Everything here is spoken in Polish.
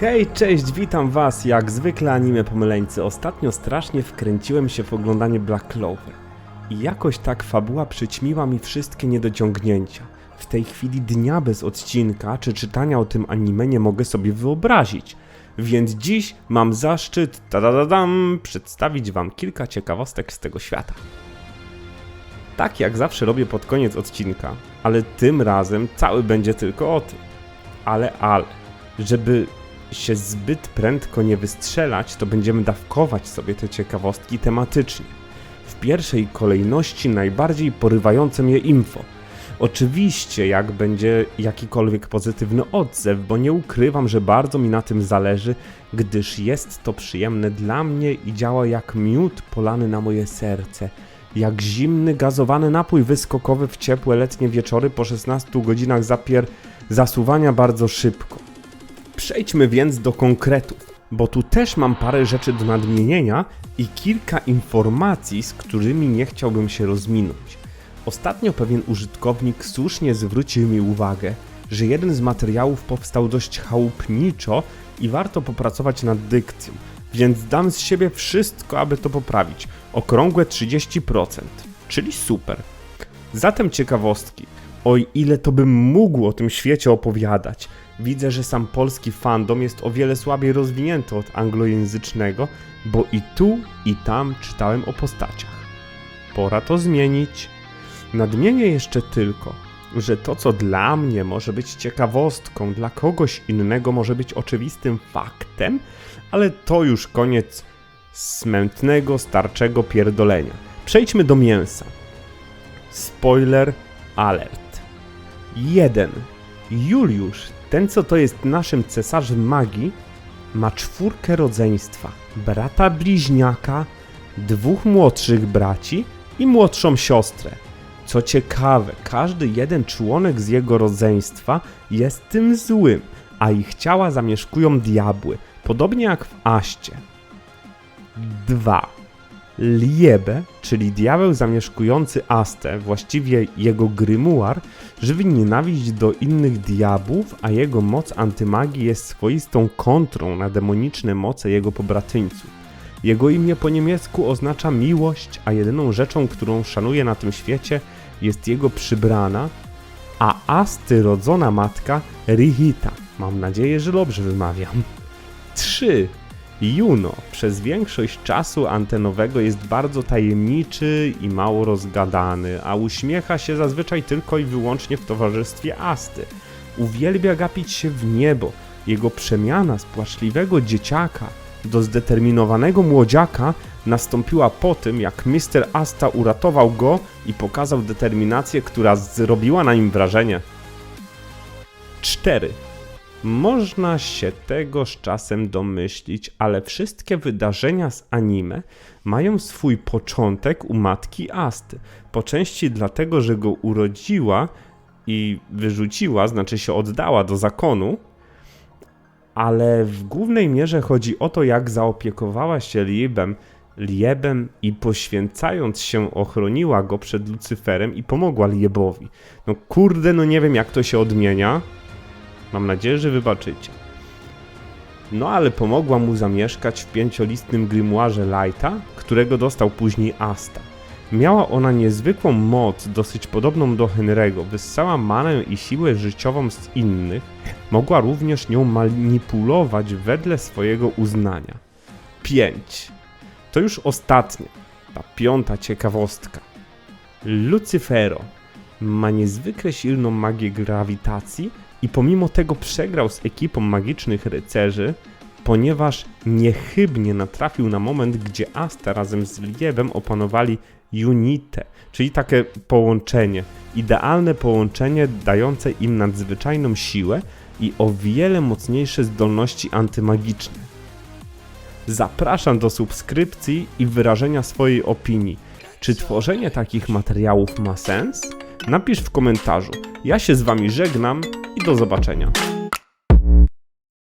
Hej, cześć, witam was, jak zwykle anime pomyleńcy. Ostatnio strasznie wkręciłem się w oglądanie Black Clover. I jakoś tak fabuła przyćmiła mi wszystkie niedociągnięcia. W tej chwili dnia bez odcinka czy czytania o tym anime nie mogę sobie wyobrazić. Więc dziś mam zaszczyt, tadadadam, przedstawić wam kilka ciekawostek z tego świata. Tak jak zawsze robię pod koniec odcinka, ale tym razem cały będzie tylko o tym. Ale, ale, żeby się zbyt prędko nie wystrzelać, to będziemy dawkować sobie te ciekawostki tematycznie. W pierwszej kolejności najbardziej porywające mnie info. Oczywiście, jak będzie jakikolwiek pozytywny odzew, bo nie ukrywam, że bardzo mi na tym zależy, gdyż jest to przyjemne dla mnie i działa jak miód polany na moje serce. Jak zimny, gazowany napój wyskokowy w ciepłe letnie wieczory po 16 godzinach zapier zasuwania bardzo szybko. Przejdźmy więc do konkretów, bo tu też mam parę rzeczy do nadmienienia i kilka informacji, z którymi nie chciałbym się rozminąć. Ostatnio pewien użytkownik słusznie zwrócił mi uwagę, że jeden z materiałów powstał dość chałupniczo i warto popracować nad dykcją, więc dam z siebie wszystko, aby to poprawić. Okrągłe 30%, czyli super. Zatem ciekawostki. Oj, ile to bym mógł o tym świecie opowiadać. Widzę, że sam polski fandom jest o wiele słabiej rozwinięty od anglojęzycznego, bo i tu, i tam czytałem o postaciach. Pora to zmienić. Nadmienię jeszcze tylko, że to, co dla mnie może być ciekawostką, dla kogoś innego może być oczywistym faktem, ale to już koniec smętnego, starczego pierdolenia. Przejdźmy do mięsa. Spoiler alert. 1. Juliusz, ten co to jest naszym cesarzem magii, ma czwórkę rodzeństwa. Brata bliźniaka, dwóch młodszych braci i młodszą siostrę. Co ciekawe, każdy jeden członek z jego rodzeństwa jest tym złym, a ich ciała zamieszkują diabły, podobnie jak w Aście. 2. Liebe, czyli diabeł zamieszkujący Astę, właściwie jego grymuar, żywi nienawiść do innych diabłów, a jego moc antymagii jest swoistą kontrą na demoniczne moce jego pobratyńców. Jego imię po niemiecku oznacza miłość, a jedyną rzeczą, którą szanuje na tym świecie, jest jego przybrana, a Asty rodzona matka Rihita. Mam nadzieję, że dobrze wymawiam. 3. Juno przez większość czasu antenowego jest bardzo tajemniczy i mało rozgadany, a uśmiecha się zazwyczaj tylko i wyłącznie w towarzystwie Asty. Uwielbia gapić się w niebo. Jego przemiana z płaczliwego dzieciaka do zdeterminowanego młodziaka nastąpiła po tym, jak Mr. Asta uratował go i pokazał determinację, która zrobiła na nim wrażenie. 4. Można się tego z czasem domyślić, ale wszystkie wydarzenia z anime mają swój początek u matki Asty. Po części dlatego, że go urodziła i wyrzuciła, znaczy się oddała do zakonu, ale w głównej mierze chodzi o to, jak zaopiekowała się Liebem, Liebem i poświęcając się ochroniła go przed Lucyferem i pomogła Liebowi. No kurde, no nie wiem jak to się odmienia. Mam nadzieję, że wybaczycie. No ale pomogła mu zamieszkać w pięciolistnym grimoirze Lighta, którego dostał później Asta. Miała ona niezwykłą moc, dosyć podobną do Henry'ego, wyssała manę i siłę życiową z innych, mogła również nią manipulować wedle swojego uznania. 5. To już ostatnia, ta piąta ciekawostka. Lucyfero ma niezwykle silną magię grawitacji i pomimo tego przegrał z ekipą magicznych rycerzy, ponieważ niechybnie natrafił na moment, gdzie Asta razem z Liebem opanowali Unite, czyli takie połączenie, idealne połączenie dające im nadzwyczajną siłę i o wiele mocniejsze zdolności antymagiczne. Zapraszam do subskrypcji i wyrażenia swojej opinii. Czy tworzenie takich materiałów ma sens? Napisz w komentarzu. Ja się z Wami żegnam i do zobaczenia.